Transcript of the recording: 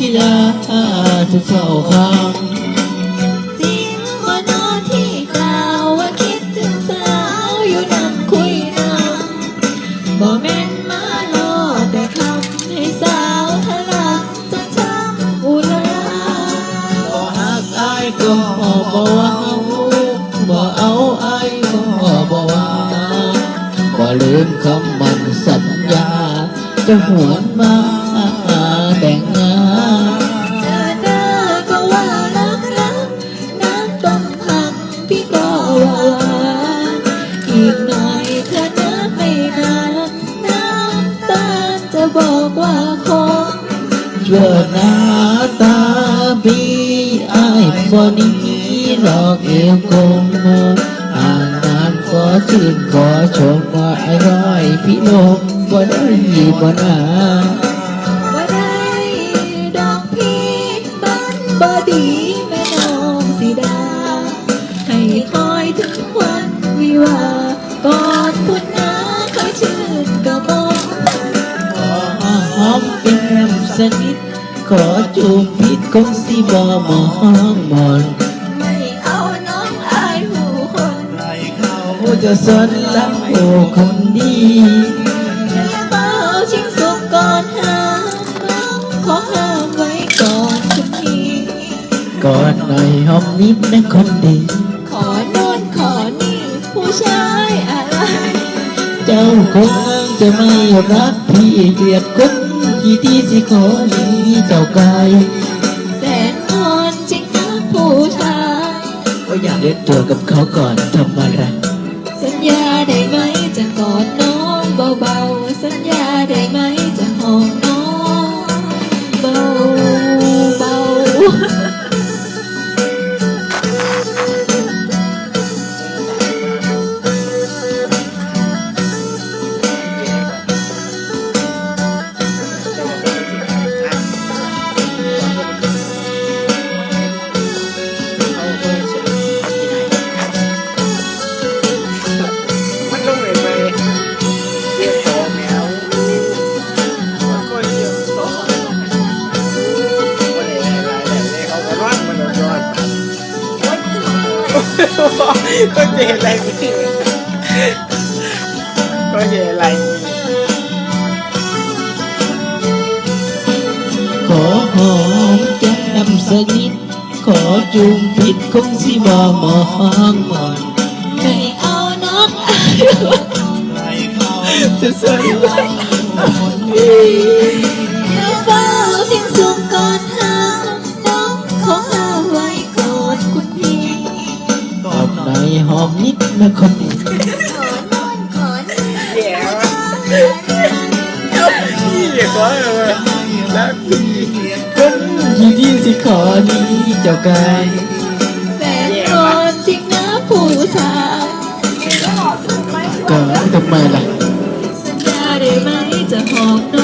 ธิดาทุกเช้าคจริงว่าโนอที่กล่าวว่าคิดถึงสาวอยู่นั่งคุยนำบ่แม่นมาหลอกแต่คำให้สาวทะลักจนช้ำอุลาำบ่หักอายก็บ่ว่าบ่เอาอายก็บ่ว่าบ่ลืมคำมันสัญญาจะหวนมา ชั่วหน้าตาบีไอายบ่หนี้หลอกเอวคงอ่านนานขอชื่นขอชมว่าไอ้ร้อยพี่นมบ่ได้บ่นาว่าได้ดอกพี่มันบอดีแม่น้องสีดา ให้คอยถึงวันวิวา มแก้มสนิทขอจูบพิษคงสิบ่มองมนไม่เอาน้องอายหูคนผู้จะสนลักโอ้คนดีอย่าเบาชิงสุกก่อนหาน้องขอห้ามไว้ก่อนคุณพี่ก่อนหน่อยหอมนิดนะคนดี ขอโน่นขอนี่ ผู้ชายอะไร เจ้าคงจะไม่รักพี่เกลียดคน ที่ที่สิขอหนีเจ้าไกลแสนอ่อนจริงนะผู้ชายก็อยากเล่นตัวกับเขาก่อนทำอะไรสัญญาได้ไหมจะกอดน้องเบาๆ ก็เจอะไรนี่ก็เจอะไรนี่ขอหอมแก้มสนิทขอ หน่อยหอมนิดนะคนดีขอโน่นขอนี่แย่วะพี่ขอเลยรักพี่คนที่ที่สิขอนี้เจ้าไกลแสนอ่อนจริงนะผู้ชายก็ทำไมล่ะสัญญาได้ไหมจะหอมน